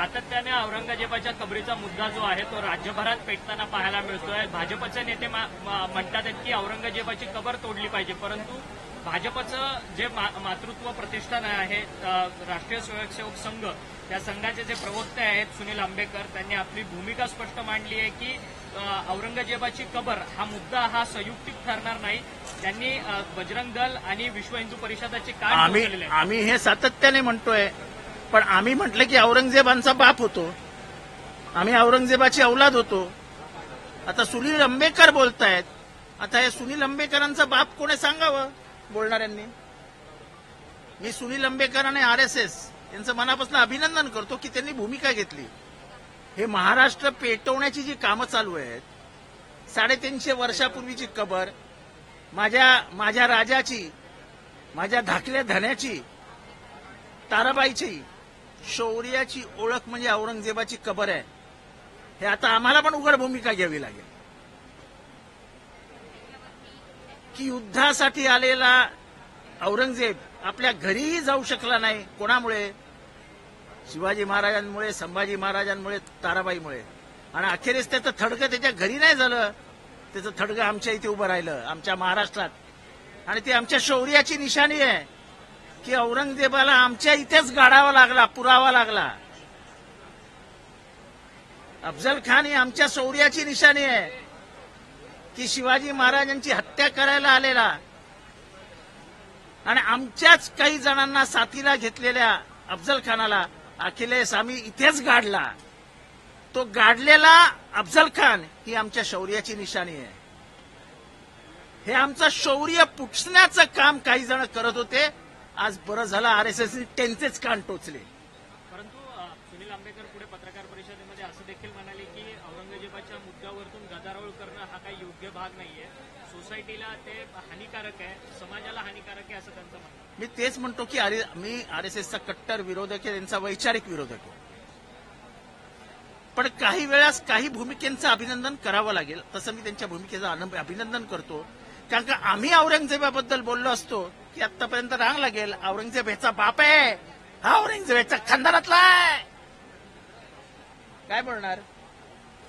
सातत्याने औरंगजेबाच्या कबरीचा मुद्दा जो आहे तो राज्यभरात पेटताना पाहायला मिळतोय. भाजपचे नेते म्हणतात आहेत की औरंगजेबाची कबर तोडली पाहिजे. परंतु भाजपचं जे मातृत्व प्रतिष्ठान आहे राष्ट्रीय स्वयंसेवक संघ त्या संघाचे जे प्रवक्ते आहेत सुनील आंबेकर त्यांनी आपली भूमिका स्पष्ट मांडली आहे की औरंगजेबाची कबर हा मुद्दा हा संयुक्तिक ठरणार नाही. त्यांनी बजरंग दल आणि विश्व हिंदू परिषदाची काय आम्ही हे सातत्याने म्हणतोय. पण आम्ही म्हटलं की औरंगजेबांचा बाप होतो. आम्ही औरंगजेबाची औलाद होतो. आता सुनील आंबेकर बोलतायत. आता हे सुनील आंबेकरांचा बाप कोणी सांगावं बोलणाऱ्यांनी? मी सुनील आंबेकर आणि आर एस एस यांचं मनापासून अभिनंदन करतो की त्यांनी भूमिका घेतली. हे महाराष्ट्र पेटवण्याची जी कामं चालू आहेत साडेतीनशे वर्षापूर्वीची कबर माझ्या माझ्या राजाची माझ्या धाकल्या धन्याची ताराबाईची शौर्याची ओळख म्हणजे औरंगजेबाची कबर आहे. हे आता आम्हाला पण उघड भूमिका घ्यावी लागेल. की युद्धासाठी आलेला औरंगजेब आपल्या घरीही जाऊ शकला नाही. कोणामुळे? शिवाजी महाराजांमुळे संभाजी महाराजांमुळे ताराबाईमुळे. आणि अखेरीस त्याचं थडगं त्याच्या घरी नाही झालं. त्याचं थडगं आमच्या इथे उभं राहिलं आमच्या महाराष्ट्रात. आणि ती आमच्या शौर्याची निशाणी आहे. की औरंगजेबाला आमच्या इथेच गाडावा लागला पुरावा लागला. अफजल खान ही आमच्या शौर्याची निशाणी आहे. की शिवाजी महाराजांची हत्या करायला आलेला आणि आमच्याच काही जणांना साथीला घेतलेल्या अफजल खानाला अखिलेश आम्ही इथेच गाडला. तो गाडलेला अफजल खान ही आमच्या शौर्याची निशाणी आहे. हे आमचं शौर्य पुसण्याचं काम काही जण करत होते. आज बरं झालं आर एस एस त्यांचेच कान टोचले. परंतु सुनील आंबेकर पुढे पत्रकार परिषदेमध्ये असं देखील म्हणाले की औरंगजेबाच्या मुद्द्यावरतून गदारोळ करणं हा काही योग्य भाग नाहीये. सोसायटीला ते हानिकारक आहे समाजाला हानिकारक आहे असं त्यांचं म्हणणं. मी तेच म्हणतो की आर- मी आर एस एसचा कट्टर विरोधक आहे त्यांचा वैचारिक विरोधक आहे. पण काही वेळास काही भूमिकेचं अभिनंदन करावं लागेल. तसं मी त्यांच्या भूमिकेचं अभिनंदन करतो. कारण का आम्ही औरंगजेबाबद्दल बोललो असतो की आतापर्यंत रांग लागेल औरंगजेब ह्याचा बाप आहे. हा औरंगजेब ह्याचा खानदारातला आहे. काय बोलणार?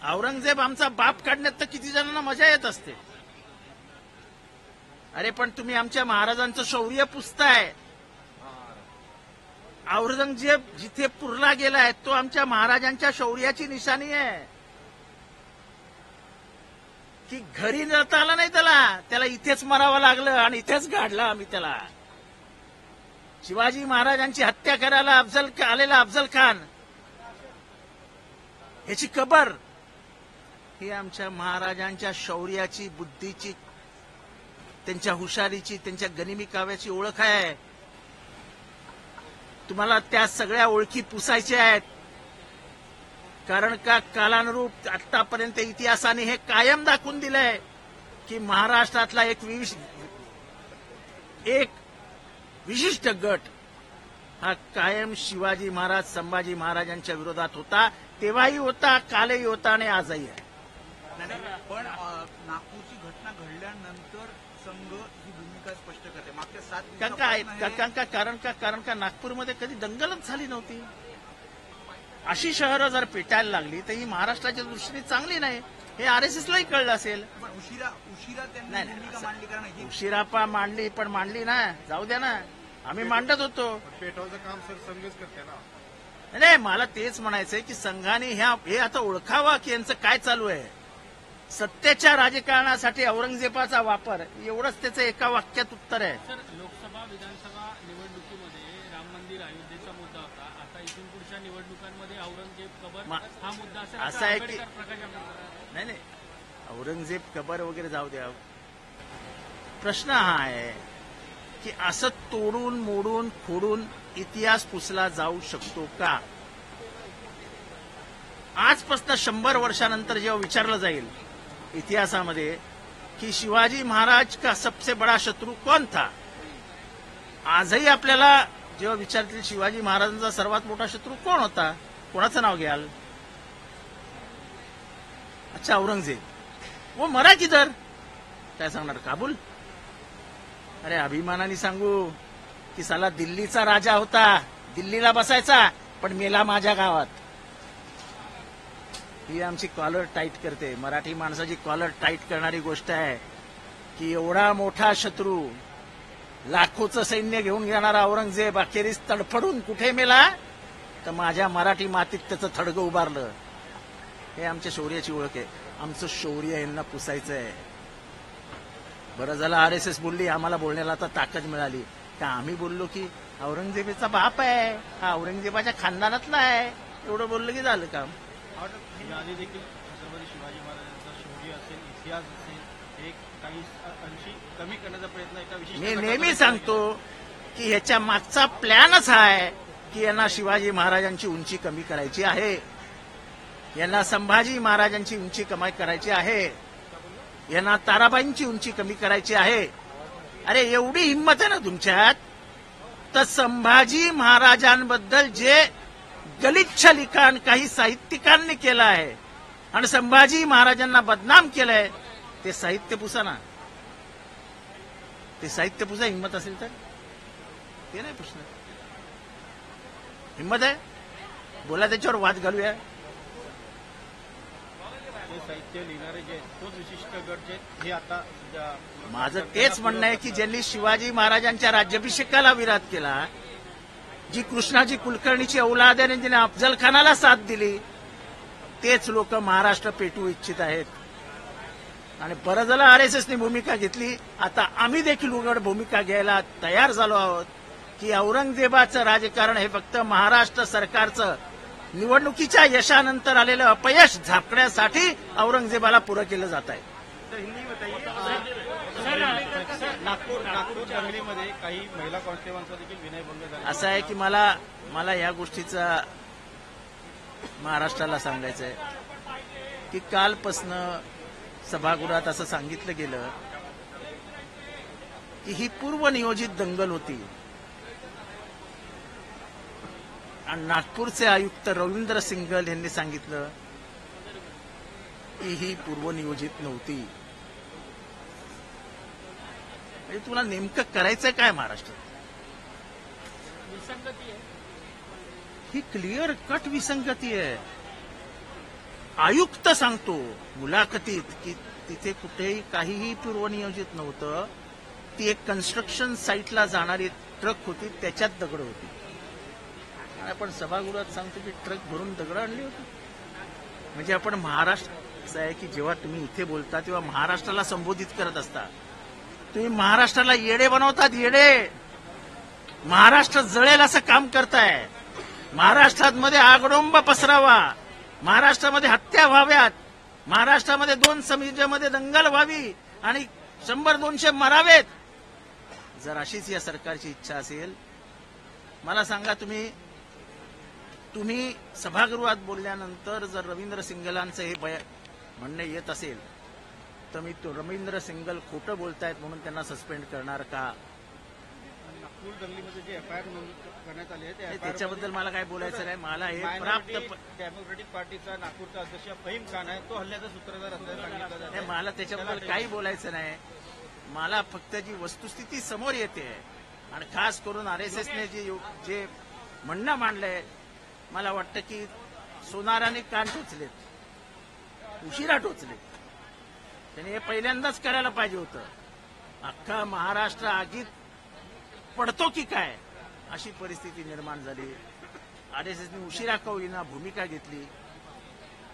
औरंगजेब आमचा बाप काढण्यात तर किती जणांना मजा येत असते. अरे पण तुम्ही आमच्या महाराजांचं शौर्य पुसताय. औरंगजेब जिथे पुरला गेलाय तो आमच्या महाराजांच्या शौर्याची निशाणी आहे. की घरी जाता आला नाही त्याला. त्याला इथेच मरावं लागलं आणि इथेच गाडला आम्ही त्याला. शिवाजी महाराजांची हत्या करायला अफजल आलेला अफजल खान. ह्याची कबर. ही आमच्या महाराजांच्या शौर्याची बुद्धीची त्यांच्या हुशारीची त्यांच्या गनिमी काव्याची ओळख आहे. तुम्हाला त्या सगळ्या ओळखी पुसायच्या आहेत. कारण का कालानुरूप आतापर्यंत इतिहासाने हे कायम दाखवून दिलंय की महाराष्ट्रातला एक विश एक विशिष्ट गट हा कायम शिवाजी महाराज संभाजी महाराजांच्या विरोधात होता. तेव्हाही होता कालही होता आणि आजही आहे. पण नागपूरची घटना घडल्यानंतर संघ ही भूमिका स्पष्ट करते. मागच्या सात कारण का कारण का नागपूरमध्ये कधी दंगलच झाली नव्हती? अशी शहरं जर पेटायला लागली तर ही महाराष्ट्राच्या दृष्टीने चांगली नाही. हे आर एस एसलाही कळलं असेल. उशिरा उशिरा त्यांनी नाही, भूमिका असं- मांडली कारण ही उशिरापा मांडली पण मांडली ना. जाऊ द्या ना. आम्ही मांडत होतो. पेटवायचं काम सर संघच करते ना. नाही मला तेच म्हणायचंय की संघाने ह्या हे आता ओळखावा की यांचं काय चालू आहे. सत्तेच्या राजकारणासाठी औरंगजेबाचा वापर एवढंच त्याचं एका वाक्यात उत्तर आहे. सर लोकसभा विधानसभा निवडणुकीमध्ये राम मंदिर अयोध्येचा मुद्दा होता आता पुढच्या निवडणुकांमध्ये औरंगजेब कबर हा मुद्दा असं आहे की- नाही नाही. औरंगजेब कबर वगैरे जाऊ द्या. प्रश्न हा आहे की असं तोडून मोडून फोडून इतिहास पुसला जाऊ शकतो का? आजपासून शंभर वर्षानंतर जेव्हा विचारलं जाईल इतिहासामध्ये की शिवाजी महाराज का सबसे बडा शत्रू कोण था? आजही आपल्याला जेव्हा विचारतील शिवाजी महाराजांचा सर्वात मोठा शत्रू कोण होता? कोणाचं नाव घ्याल? अच्छा औरंगजेब. वो मराठी तर काय सांगणार काबूल? अरे अभिमानाने सांगू की साला दिल्लीचा राजा होता. दिल्लीला बसायचा पण मेला माझ्या गावात. ही आमची कॉलर टाईट करते. मराठी माणसाची कॉलर टाईट करणारी गोष्ट आहे की एवढा मोठा शत्रू लाखोचं सैन्य घेऊन येणारा औरंगजेब अखेरीस तडफडून कुठे मेला? तर माझ्या मराठी मातीत त्याचं थडगं उभारलं. हे आमच्या शौर्याची ओळख आहे. आमचं शौर्य यांना पुसायचं आहे बरं झालं आर एस एस बोलली आम्हाला बोलण्याला आता ताकद मिळाली. का आम्ही बोललो की औरंगजेबाचा बाप आहे. हा औरंगजेबाच्या खानदानातला आहे. एवढं बोललं की झालं काम. देखील. छत्रपती शिवाजी महाराजांचा शौर्य असेल इतिहास असेल कमी करण्याचा प्रयत्न एका विशिष्ट मी नेहमी सांगतो की ह्याच्या मागचा प्लॅनच हा आहे की यांना शिवाजी महाराजांची उंची कमी करायची आहे. यांना संभाजी महाराजांची उंची कमाई करायची आहे. यांना ताराबाईंची उंची कमी करायची आहे. अरे एवढी हिंमत आहे ना तुमच्यात? तर संभाजी महाराजांबद्दल जे गलिच्छ लिखाण काही साहित्यिकांनी केलं आहे आणि संभाजी महाराजांना बदनाम केलंय ते साहित्य पुसा ना. ते साहित्य पुसा हिंमत असेल तर? ते नाही पुसणार. हिंमत आहे? बोला त्याच्यावर वाद घालूया. जे साहित्य लिहिणारे जे आहेत, तोच विशिष्ट गट जे आहेत, हे आता सध्या माझं तेच म्हणणं आहे की ज्यांनी शिवाजी महाराजांच्या राज्याभिषेकाला विरोध केला जी कृष्णाजी कुलकर्णीची औलाद आहे आणि ज्याने अफजल खानाला साथ दिली तेच लोक महाराष्ट्र पेटू इच्छित आहेत. आणि बरं झालं आर एस एसनी भूमिका घेतली. आता आम्ही देखील उघड भूमिका घ्यायला तयार झालो आहोत की औरंगजेबाचं राजकारण हे फक्त महाराष्ट्र सरकारचं निवडणुकीच्या यशानंतर आलेलं अपयश झापण्यासाठी औरंगजेबाला पुरं केलं जात आहे. असं आहे की मला मला या गोष्टीचा महाराष्ट्राला सांगायचं आहे की कालपासनं सभागृहात असं सांगितलं गेलं की ही पूर्वनियोजित दंगल होती. आणि नागपूरचे आयुक्त रवींद्र सिंगल यांनी सांगितलं की ही पूर्वनियोजित नव्हती. म्हणजे तुला नेमकं करायचं काय महाराष्ट्रात? आहे. ही क्लिअर कट विसंगती आहे. आयुक्त सांगतो मुलाखतीत की तिथे कुठेही काहीही पूर्वनियोजित नव्हतं. ती एक कन्स्ट्रक्शन साईटला जाणारी ट्रक होती त्याच्यात दगड होती. आणि आपण सभागृहात सांगतो की ट्रक भरून दगड आणली होती. म्हणजे आपण महाराष्ट्र असं आहे की जेव्हा तुम्ही इथे बोलता तेव्हा महाराष्ट्राला संबोधित करत असता. तुम्ही महाराष्ट्राला येडे बनवतात येडे! महाराष्ट्र जळेल असं काम करताय. महाराष्ट्रात मध्ये आगडोंब पसरावा. महाराष्ट्रामध्ये हत्या व्हाव्यात. महाराष्ट्रामध्ये दोन समाजामध्ये दंगल व्हावी आणि शंभर दोनशे मरावेत. जर अशीच या सरकारची इच्छा असेल मला सांगा तुम्ही तुम्ही सभागृहात बोलल्यानंतर जर रवींद्र सिंगलांचं हे बया म्हणणं येत असेल तर मी तो रवींद्र सिंगल खोटं बोलतायत म्हणून त्यांना सस्पेंड करणार का? नागपूर दंगलीमध्ये जे एफ आय आर नोंद करण्यात आली आहे त्या त्याच्याबद्दल मला काय बोलायचं नाही मला हे प्राप्त डेमोक्रेटिक पार्टीचा नागपूरचा अध्यक्ष फहीम खान आहे तो हल्ल्याचा सूत्रधार असल्याचं सांगितलं जात नाही आहे. मला त्याच्याबद्दल काही बोलायचं नाही. मला फक्त जी वस्तुस्थिती समोर येते आणि खास करून आर एस एसने जे जे म्हणणं मांडलंय मला वाटतं की सोनाराने कान टोचलेत उशिरा टोचले त्याने हे पहिल्यांदाच करायला पाहिजे होतं. अख्खा महाराष्ट्र आगीत पडतो की काय? अशी परिस्थिती निर्माण झाली. आर एस एसने उशिरा का होईना भूमिका घेतली.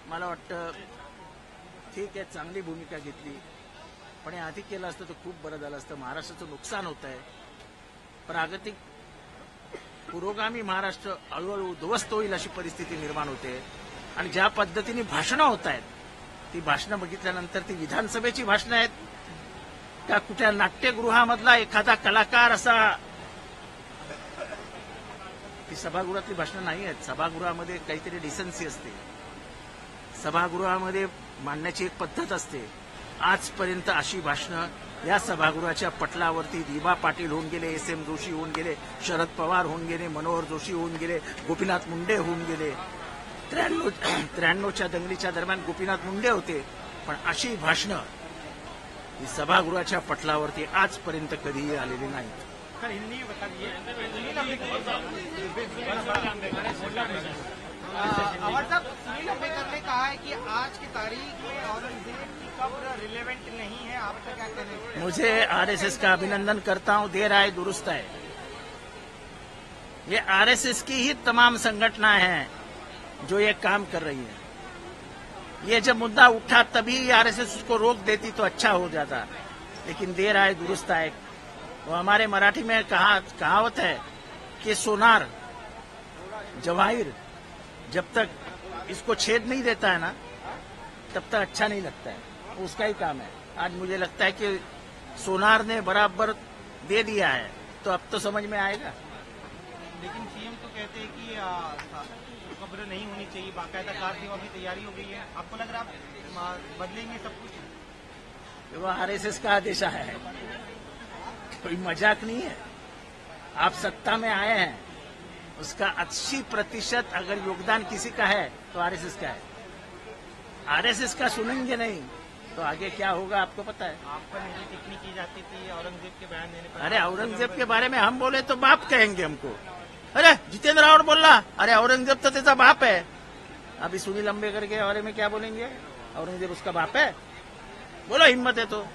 मला वाटतं ठीक आहे चांगली भूमिका घेतली. पण हे आधी केलं असतं तर खूप बरं झालं असतं. महाराष्ट्राचं नुकसान होत आहे. प्रागतिक पुरोगामी महाराष्ट्र हळूहळू उद्ध्वस्त होईल अशी परिस्थिती निर्माण होते. आणि ज्या पद्धतीने भाषणं होत आहेत ती भाषणं बघितल्यानंतर ती विधानसभेची भाषणं आहेत. त्या कुठल्या नाट्यगृहामधला एखादा कलाकार असा ती सभागृहातली भाषणं नाही आहेत. सभागृहामध्ये काहीतरी डिसन्सी असते. सभागृहामध्ये मांडण्याची एक पद्धत असते. आजपर्यंत अशी भाषणं या सभागृहाच्या पटलावरती दिबा पाटील होऊन गेले एस एम जोशी होऊन गेले शरद पवार होऊन गेले मनोहर जोशी होऊन गेले गोपीनाथ मुंडे होऊन गेले. त्र्याण्णव त्र्याण्णवच्या दंगलीच्या दरम्यान गोपीनाथ मुंडे होते. पण अशी भाषणं ही सभागृहाच्या पटलावरती आजपर्यंत कधीही आलेली नाहीत. सर हिंदी बताइए अवार्ड साहब सुनील अंबेकर ने कहा है कि आज की तारीख में औरंगज़ेब की कब्र रिलेवेंट नहीं है। आपका क्या कहना है मुझे आरएसएस का अभिनंदन करता हूँ। देर आए दुरुस्त है ये आरएसएस की ही तमाम संगठना है जो ये काम कर रही है। ये जब मुद्दा उठा तभी आरएसएस उसको रोक देती तो अच्छा हो जाता। लेकिन देर आए दुरुस्त आए। वो हमारे मराठी में कहा कहावत है कि सोनार जवाहिर जब तक इसको छेद नहीं देता है ना तब तक अच्छा नहीं लगता है। उसका ही काम है। आज मुझे लगता है कि सोनार ने बराबर दे दिया है। तो अब तो समझ में आएगा। लेकिन सीएम तो कहते हैं कि आ, कब्र नहीं होनी चाहिए। बाकायदा कार सेवा की तैयारी हो गई है। आपको लग रहा है आप बदलेंगे सब कुछ? वो आरएसएस का आदेश आया है। कोई मज़ाक नहीं है। आप सत्ता में आए हैं। उसका अस्सी प्रतिशत अगर योगदान किसी का है तो आरएसएस का है। आरएसएस का सुनेंगे नहीं तो आगे क्या होगा आपको पता है। आप पर निजी टिप्पणी की जाती थी? औरंगज़ेब के बयान देने पर अरे औरंगज़ेब के बारे में हम बोले तो बाप कहेंगे हमको। अरे जितेंद्र रावत बोला अरे औरंगज़ेब तो तेजा बाप है। अभी सुनील अंबेकर के बारे में क्या बोलेंगे? औरंगज़ेब उसका बाप है। बोलो हिम्मत है तो।